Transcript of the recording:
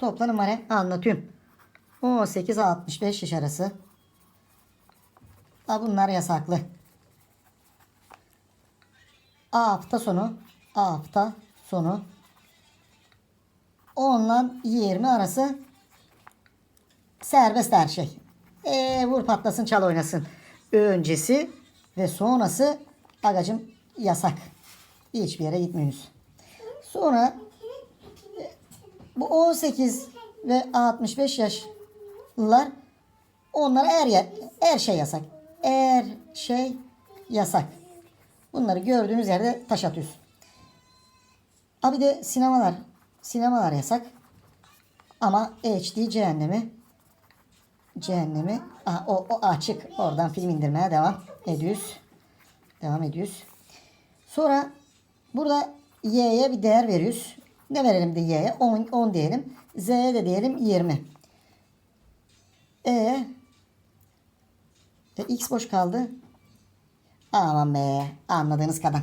Topla numara anlatıyorum. 18 65 yaş arası. Ha, bunlar yasaklı. A hafta sonu. A hafta sonu. 10 ile 20 arası serbest her şey. E, vur patlasın çal oynasın. Öncesi ve sonrası agacım yasak. Hiçbir yere gitmiyoruz. Sonra 18 ve 65 yaşlılar onlara her her şey yasak. Her şey yasak. Bunları gördüğünüz yerde taş atıyorsun. Abi de sinemalar. Sinemalar yasak. Ama HD cehennemi cehennemi Aha, o, o açık. Oradan film indirmeye devam ediyoruz. Devam ediyoruz. Sonra burada y'ye bir değer veriyoruz. Ne verelim de y'ye? 10, 10 diyelim. Z'ye de diyelim 20. E, e x boş kaldı. Aman be anladığınız kadar.